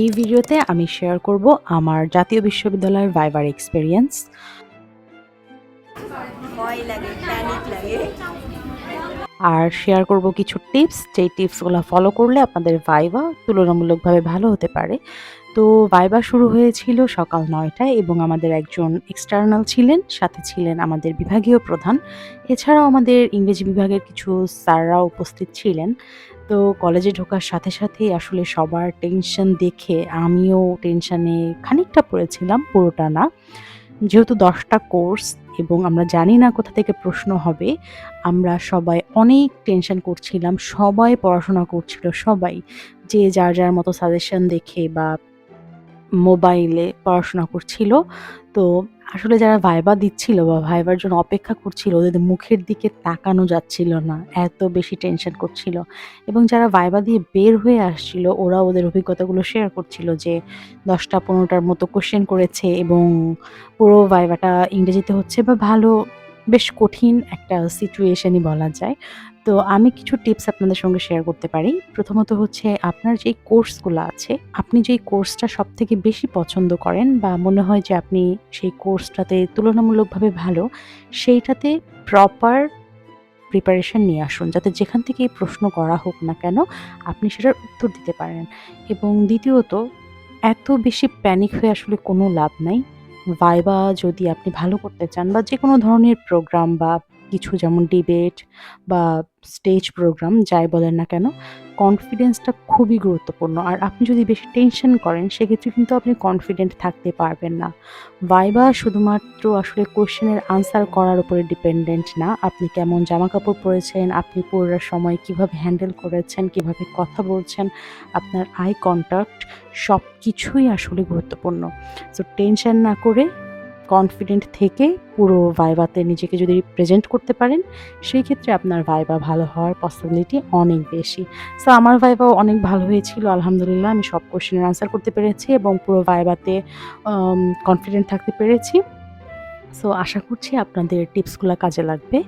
এই ভিডিওতে আমি শেয়ার করব আমার জাতীয় বিশ্ববিদ্যালয়ের ভাইবার এক্সপেরিয়েন্স আর শেয়ার করব কিছু টিপস যেই টিপসগুলো ফলো করলে আপনাদের ভাইবা তুলনামূলকভাবে ভালো হতে পারে। তো ভাইবা শুরু হয়েছিল সকাল নয়টায় এবং আমাদের একজন এক্সটার্নাল ছিলেন সাথে ছিলেন আমাদের বিভাগীয় প্রধান। এছাড়াও আমাদের ইংরেজি বিভাগের কিছু স্যাররা উপস্থিত ছিলেন। তো কলেজে ঢোকার সাথে সাথেই আসলে সবার টেনশন দেখে আমিও টেনশনে খানিকটা পড়েছিলাম, পুরোটা না। যেহেতু দশটা কোর্স এবং আমরা জানি না কোথা থেকে প্রশ্ন হবে, আমরা সবাই অনেক টেনশন করছিলাম, সবাই পড়াশোনা করছিল, সবাই। যে যার যার মতো সাজেশন দেখে বা মোবাইলে পড়াশোনা করছিল, তো আসলে যারা ভাইবা দিচ্ছিল বা ভাইবার জন্য অপেক্ষা করছিল, ওদের মুখের দিকে তাকানো যাচ্ছিল না, এত বেশি টেনশন করছিল। এবং যারা ভাইবা দিয়ে বের হয়ে আসছিল ওরা ওদের অভিজ্ঞতাগুলো শেয়ার করছিল যে, দশটা পনেরোটার মতো কোশ্চেন করেছে এবং পুরো ভাইবাটা ইংরেজিতে হচ্ছে বা ভালো বেশ কঠিন একটা সিচুয়েশনই বলা যায়। তো আমি কিছু টিপস আপনাদের সঙ্গে শেয়ার করতে পারি। প্রথমত হচ্ছে আপনার যেই কোর্সগুলো আছে, আপনি যেই কোর্সটা সব থেকে বেশি পছন্দ করেন বা মনে হয় যে আপনি সেই কোর্সটাতে তুলনামূলকভাবে ভালো, সেইটাতে প্রপার প্রিপারেশন নিয়ে আসুন। যাতে যেখান থেকেই প্রশ্ন করা হোক না কেন, আপনি সেটার উত্তর দিতে পারেন। এবং দ্বিতীয়ত, এত বেশি প্যানিক হয়ে আসলে কোনো লাভ নাই। ভাইবা যদি আপনি ভালো করতে চান বা যে কোনো ধরনের প্রোগ্রাম বা কিছু যেমন ডিবেট বা স্টেজ প্রোগ্রাম যাই বলেন না কেন কনফিডেন্সটা খুবই গুরুত্বপূর্ণ। আর আপনি যদি বেশি টেনশন করেন, সেক্ষেত্রে কিন্তু আপনি কনফিডেন্ট থাকতে পারবেন না। ভাইবা শুধুমাত্র আসলে কোশ্চেনের আনসার করার উপরে ডিপেন্ডেন্ট না। আপনি কেমন জামা কাপড় পরেছেন, আপনি পড়ার সময় কীভাবে হ্যান্ডেল করেছেন, কীভাবে কথা বলছেন, আপনার আই কন্ট্যাক্ট সব কিছুই আসলে গুরুত্বপূর্ণ। সো টেনশন না করে কনফিডেন্ট থেকে পুরো ভাইবাতে নিজেকে যদি প্রেজেন্ট করতে পারেন, সেই ক্ষেত্রে আপনার ভাইবা ভালো হওয়ার পসিবিলিটি অনেক বেশি। সো আমার ভাইবাও অনেক ভালো হয়েছিল, আলহামদুলিল্লাহ। আমি সব কোশ্চেনের আনসার করতে পেরেছি এবং পুরো ভাইবাতে কনফিডেন্ট থাকতে পেরেছি। সো আশা করছি আপনাদের টিপসগুলো কাজে লাগবে।